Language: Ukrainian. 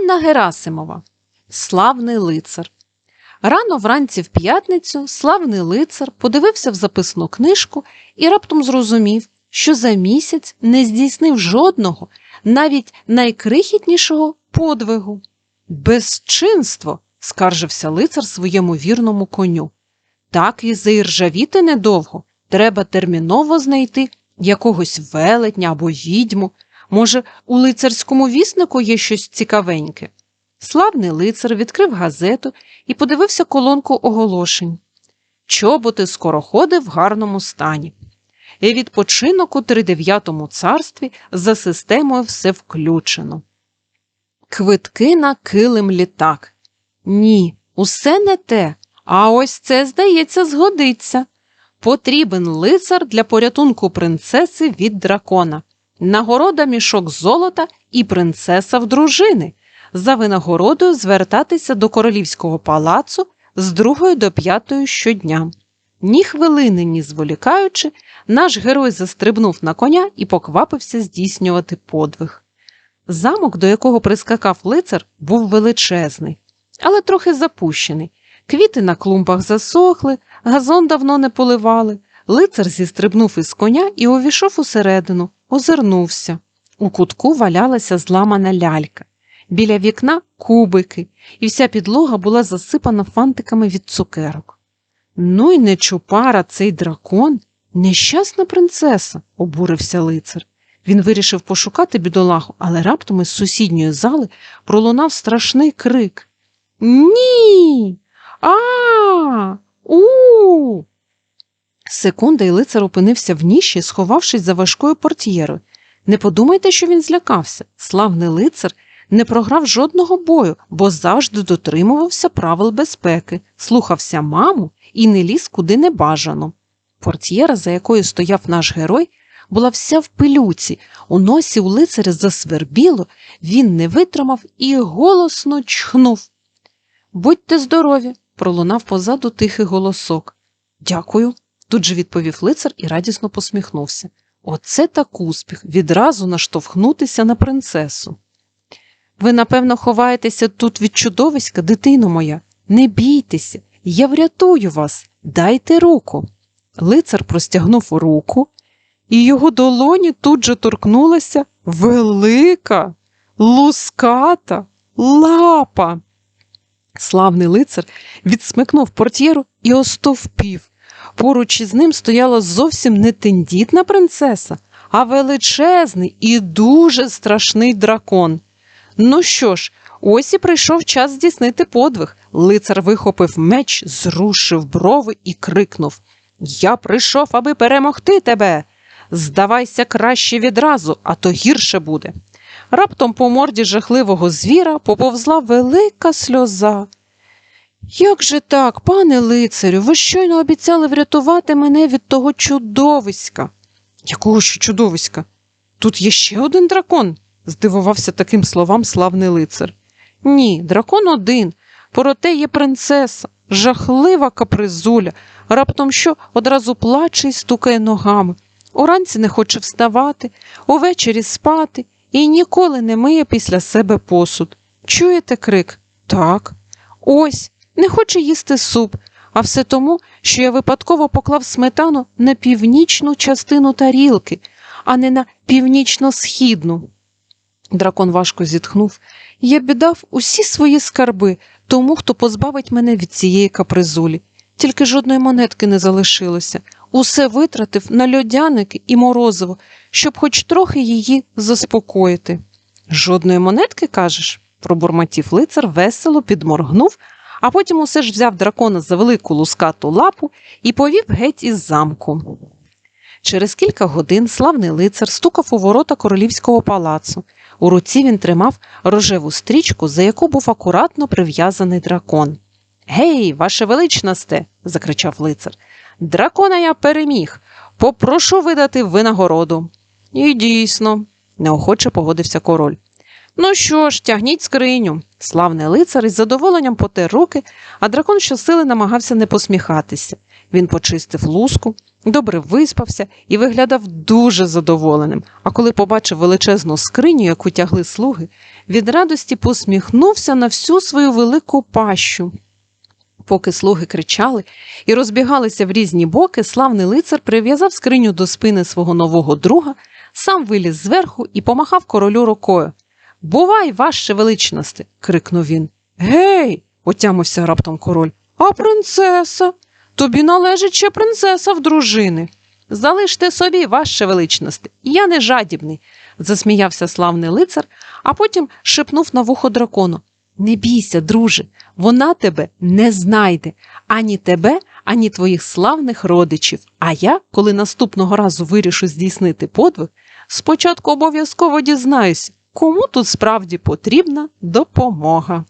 Ганна Герасимова, славний лицар. Рано вранці в п'ятницю славний лицар подивився в записну книжку і раптом зрозумів, що за місяць не здійснив жодного, навіть найкрихітнішого подвигу. Безчинство, скаржився лицар своєму вірному коню. Так і заіржавіти недовго. Треба терміново знайти якогось велетня або відьму. Може, у лицарському віснику є щось цікавеньке. Славний лицар відкрив газету і подивився колонку оголошень. Чоботи скороходи в гарному стані. І відпочинок у тридев'ятому царстві за системою все включено. Квитки на килим літак. Ні, усе не те. А ось це, здається, згодиться. Потрібен лицар для порятунку принцеси від дракона. Нагорода мішок золота і принцеса в дружини. За винагородою звертатися до королівського палацу з другої до п'ятої щодня. Ні хвилини, ні зволікаючи, наш герой застрибнув на коня і поквапився здійснювати подвиг. Замок, до якого прискакав лицар, був величезний, але трохи запущений. Квіти на клумбах засохли, газон давно не поливали. Лицар зістрибнув із коня і увійшов усередину, озирнувся. У кутку валялася зламана лялька. Біля вікна кубики, і вся підлога була засипана фантиками від цукерок. Ну й не чупара цей дракон, нещасна принцеса, обурився лицар. Він вирішив пошукати бідолагу, але раптом із сусідньої зали пролунав страшний крик. Ні. А. Секунда, і лицар опинився в ніші, сховавшись за важкою портьєрою. Не подумайте, що він злякався. Славний лицар не програв жодного бою, бо завжди дотримувався правил безпеки, слухався маму і не ліз куди не бажано. Портьєра, за якою стояв наш герой, була вся в пилюці, у носі у лицаря засвербіло, він не витримав і голосно чхнув. Будьте здорові, пролунав позаду тихий голосок. Дякую, тут же відповів лицар і радісно посміхнувся. Оце так успіх відразу наштовхнутися на принцесу. Ви, напевно, ховаєтеся тут від чудовиська, дитино моя. Не бійтеся, я врятую вас, дайте руку. Лицар простягнув руку, і його долоні тут же торкнулася велика, луската лапа. Славний лицар відсмикнув портьєру і остовпів. Поруч із ним стояла зовсім не тендітна принцеса, а величезний і дуже страшний дракон. Ну що ж, ось і прийшов час здійснити подвиг. Лицар вихопив меч, зрушив брови і крикнув Я прийшов, аби перемогти тебе. Здавайся краще відразу, а то гірше буде. Раптом по морді жахливого звіра поповзла велика сльоза. Як же так, пане лицарю, ви щойно обіцяли врятувати мене від того чудовиська. Якого ж чудовиська? Тут є ще один дракон, здивувався таким словам славний лицар. Ні, дракон один, проте є принцеса, жахлива капризуля, раптом що одразу плаче і стукає ногами. Уранці не хоче вставати, увечері спати і ніколи не миє після себе посуд. Чуєте крик? Так. Ось, не хоче їсти суп, а все тому, що я випадково поклав сметану на північну частину тарілки, а не на північно-східну. Дракон важко зітхнув. Я б віддав усі свої скарби тому, хто позбавить мене від цієї капризулі. Тільки жодної монетки не залишилося. Усе витратив на льодяники і морозиво, щоб хоч трохи її заспокоїти. Жодної монетки, кажеш? пробурмотів лицар, весело підморгнув, а потім усе ж взяв дракона за велику лускату лапу і повів геть із замку. Через кілька годин славний лицар стукав у ворота королівського палацу. У руці він тримав рожеву стрічку, за яку був акуратно прив'язаний дракон. Гей, ваше величносте, закричав лицар. Дракона я переміг. Попрошу видати винагороду. І дійсно, неохоче погодився король. Ну що ж, тягніть скриню. Славний лицар із задоволенням потер руки, а дракон щосили намагався не посміхатися. Він почистив луску, добре виспався і виглядав дуже задоволеним. А коли побачив величезну скриню, яку тягли слуги, від радості посміхнувся на всю свою велику пащу. Поки слуги кричали і розбігалися в різні боки, славний лицар прив'язав скриню до спини свого нового друга, сам виліз зверху і помахав королю рукою. Бувай, ваше величносте. крикнув він. Гей. отямився раптом король. А принцеса? Тобі належить ще принцеса в дружини. Залиште собі, ваше величносте, я не жадібний, засміявся славний лицар, а потім шепнув на вухо дракону. Не бійся, друже, вона тебе не знайде, ані тебе, ані твоїх славних родичів. А я, коли наступного разу вирішу здійснити подвиг, спочатку обов'язково дізнаюся, кому тут справді потрібна допомога.